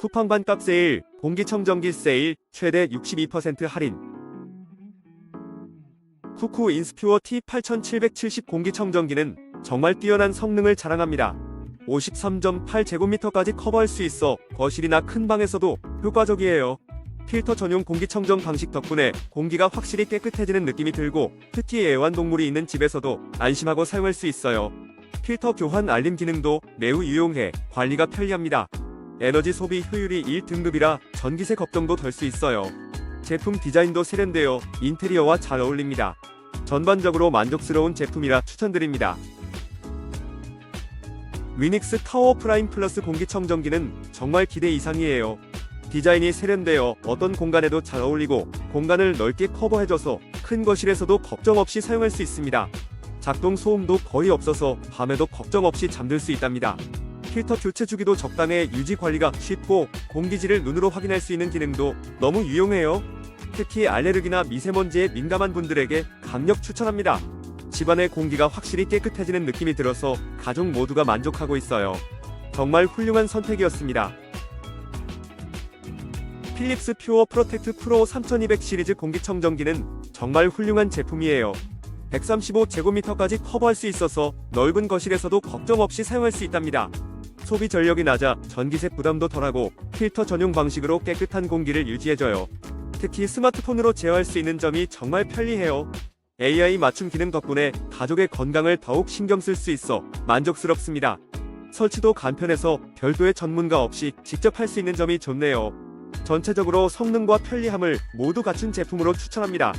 쿠팡 반값 세일, 공기청정기 세일, 최대 62% 할인. 쿠쿠 인스퓨어 T8770 공기청정기는 정말 뛰어난 성능을 자랑합니다. 53.8 제곱미터까지 커버할 수 있어 거실이나 큰 방에서도 효과적이에요. 필터 전용 공기청정 방식 덕분에 공기가 확실히 깨끗해지는 느낌이 들고 특히 애완동물이 있는 집에서도 안심하고 사용할 수 있어요. 필터 교환 알림 기능도 매우 유용해 관리가 편리합니다. 에너지 소비 효율이 1등급이라 전기세 걱정도 덜 수 있어요. 제품 디자인도 세련되어 인테리어와 잘 어울립니다. 전반적으로 만족스러운 제품이라 추천드립니다. 위닉스 타워 프라임 플러스 공기청정기는 정말 기대 이상이에요. 디자인이 세련되어 어떤 공간에도 잘 어울리고 공간을 넓게 커버해줘서 큰 거실에서도 걱정 없이 사용할 수 있습니다. 작동 소음도 거의 없어서 밤에도 걱정 없이 잠들 수 있답니다. 필터 교체 주기도 적당해 유지 관리가 쉽고 공기질을 눈으로 확인할 수 있는 기능도 너무 유용해요. 특히 알레르기나 미세먼지에 민감한 분들에게 강력 추천합니다. 집안의 공기가 확실히 깨끗해지는 느낌이 들어서 가족 모두가 만족하고 있어요. 정말 훌륭한 선택이었습니다. 필립스 퓨어 프로텍트 프로 3200 시리즈 공기청정기는 정말 훌륭한 제품이에요. 135제곱미터까지 커버할 수 있어서 넓은 거실에서도 걱정 없이 사용할 수 있답니다. 소비 전력이 낮아 전기세 부담도 덜하고 필터 전용 방식으로 깨끗한 공기를 유지해줘요. 특히 스마트폰으로 제어할 수 있는 점이 정말 편리해요. AI 맞춤 기능 덕분에 가족의 건강을 더욱 신경 쓸 수 있어 만족스럽습니다. 설치도 간편해서 별도의 전문가 없이 직접 할 수 있는 점이 좋네요. 전체적으로 성능과 편리함을 모두 갖춘 제품으로 추천합니다.